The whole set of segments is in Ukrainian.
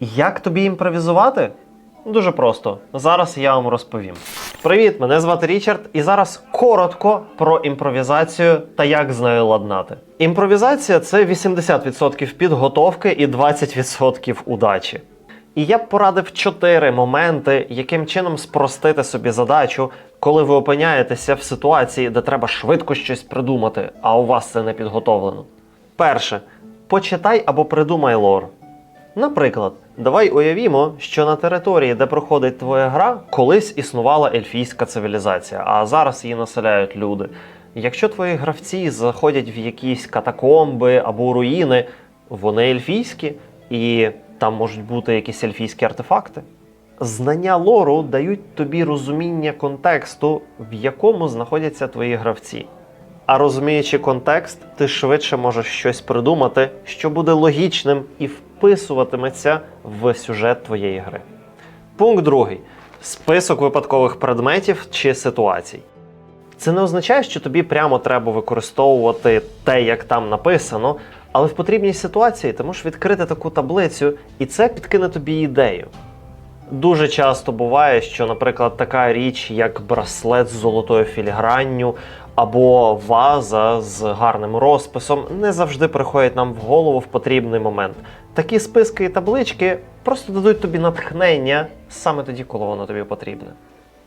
Як тобі імпровізувати? Дуже просто. Зараз я вам розповім. Привіт, мене звати Річард, і зараз коротко про імпровізацію та як з нею ладнати. Імпровізація це 80% підготовки і 20% удачі. І я б порадив чотири моменти, яким чином спростити собі задачу, коли ви опиняєтеся в ситуації, де треба швидко щось придумати, а у вас це не підготовлено. Перше, почитай або придумай лор. Наприклад, давай уявімо, що на території, де проходить твоя гра, колись існувала ельфійська цивілізація, а зараз її населяють люди. Якщо твої гравці заходять в якісь катакомби або руїни, вони ельфійські, і там можуть бути якісь ельфійські артефакти. Знання лору дають тобі розуміння контексту, в якому знаходяться твої гравці. А розуміючи контекст, ти швидше можеш щось придумати, що буде логічним і вписуватиметься в сюжет твоєї гри. Пункт другий: список випадкових предметів чи ситуацій. Це не означає, що тобі прямо треба використовувати те, як там написано, але в потрібній ситуації ти можеш відкрити таку таблицю, і це підкине тобі ідею. Дуже часто буває, що, наприклад, така річ, як браслет з золотою філігранню або ваза з гарним розписом, не завжди приходить нам в голову в потрібний момент. Такі списки і таблички просто дадуть тобі натхнення саме тоді, коли воно тобі потрібне.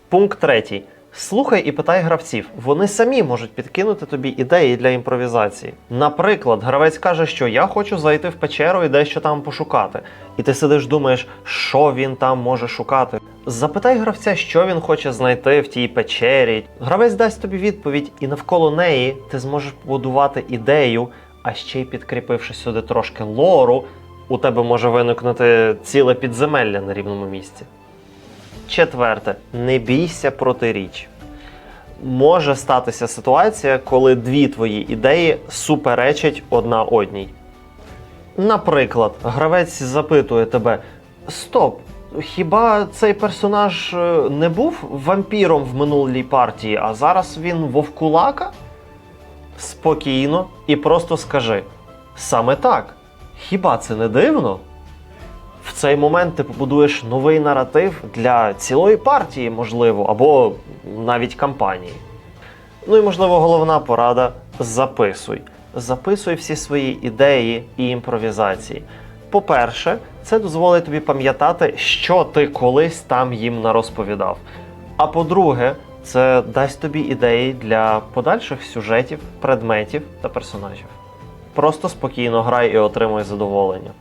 Пункт третій. Слухай і питай гравців. Вони самі можуть підкинути тобі ідеї для імпровізації. Наприклад, гравець каже, що я хочу зайти в печеру і дещо там пошукати. І ти сидиш, думаєш, що він там може шукати. Запитай гравця, що він хоче знайти в тій печері. Гравець дасть тобі відповідь, і навколо неї ти зможеш побудувати ідею, а ще й підкріпивши сюди трошки лору, у тебе може виникнути ціле підземелля на рівному місці. Четверте, не бійся протиріч. Може статися ситуація, коли дві твої ідеї суперечать одна одній. Наприклад, гравець запитує тебе: Стоп, хіба цей персонаж е, не був вампіром в минулій партії, а зараз він вовкулака? Спокійно і просто скажи: саме так. Хіба це не дивно? В цей момент ти побудуєш новий наратив для цілої партії, можливо, або навіть кампанії. Ну і можливо, головна порада записуй. Записуй всі свої ідеї і імпровізації. По-перше, це дозволить тобі пам'ятати, що ти колись там їм нарозповідав. А по-друге, це дасть тобі ідеї для подальших сюжетів, предметів та персонажів. Просто спокійно грай і отримуй задоволення.